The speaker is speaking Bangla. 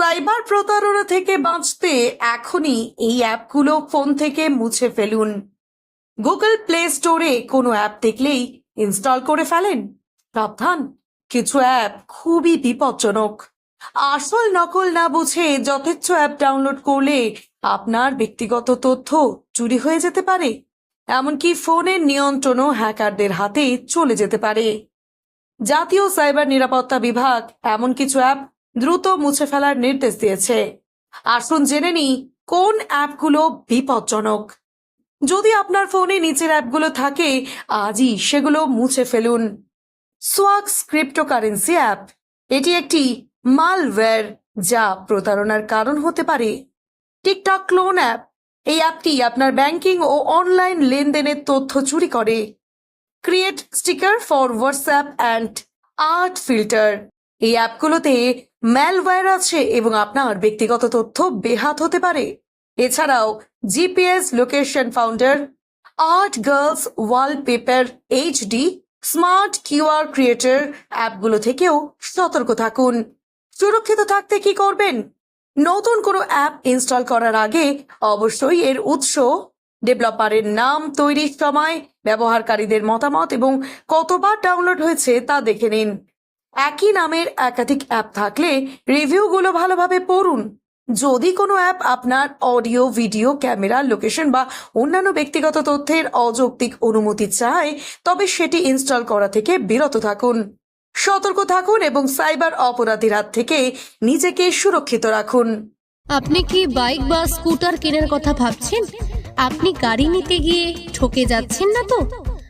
সাইবার প্রতারণা থেকে বাঁচতে এখনই এই অ্যাপগুলো ফোন থেকে মুছে ফেলুন। গুগল প্লে স্টোরে কোনো অ্যাপ দেখলেই ইনস্টল করে ফেলেন। সাবধান, কিছু অ্যাপ খুবই বিপজ্জনক। আসল নকল না বুঝে যথেচ্ছ অ্যাপ ডাউনলোড করলে আপনার ব্যক্তিগত তথ্য চুরি হয়ে যেতে পারে। এমনকি ফোনের নিয়ন্ত্রণও হ্যাকারদের হাতে চলে যেতে পারে। জাতীয় সাইবার নিরাপত্তা বিভাগ এমন কিছু অ্যাপ দ্রুত মুছে ফেলার নির্দেশ দিয়েছে। আসুন জেনে নিই, কোন অ্যাপগুলো বিপজ্জনক? যদি আপনার ফোনে নিচের অ্যাপগুলো থাকে, আজই সেগুলো মুছে ফেলুন। সোয়াক্স ক্রিপ্টোকারেন্সি অ্যাপ। এটি একটি মালওয়্যার যা প্রতারণার কারণ হতে পারে। TikTok clone app. এই অ্যাপটি আপনার ব্যাংকিং ও অনলাইন লেনদেনের তথ্য চুরি করে। Create sticker for WhatsApp and art filter. এই অ্যাপগুলোতে ম্যালওয়্যার আছে এবং আপনার ব্যক্তিগত তথ্য বেহাত হতে পারে। এছাড়াও, GPS location founder, art girls wallpaper HD, smart QR creator অ্যাপগুলো থেকেও সতর্ক থাকুন। সুরক্ষিত থাকতে কি করবেন? নতুন কোনো অ্যাপ ইনস্টল করার আগে অবশ্যই এর উৎস, ডেভেলপারের নাম, তৈরির সময়, ব্যবহারকারীদের মতামত এবং কতবার ডাউনলোড হয়েছে তা দেখে নিন। একই নামের একাধিক অ্যাপ থাকলে রিভিউগুলো ভালোভাবে পড়ুন। যদি কোনো অ্যাপ আপনার অডিও ভিডিও ক্যামেরা লোকেশন বা অন্যান্য ব্যক্তিগত তথ্যের অযৌক্তিক অনুমতি চায়, তবে সেটি ইনস্টল করা থেকে বিরত থাকুন। সতর্ক থাকুন এবং সাইবার অপরাধীর হাত থেকে নিজেকে সুরক্ষিত রাখুন। আপনি কি বাইক বা স্কুটার কেনার কথা ভাবছেন? আপনি গাড়ি নিতে গিয়ে ঠকে যাচ্ছেন না তো?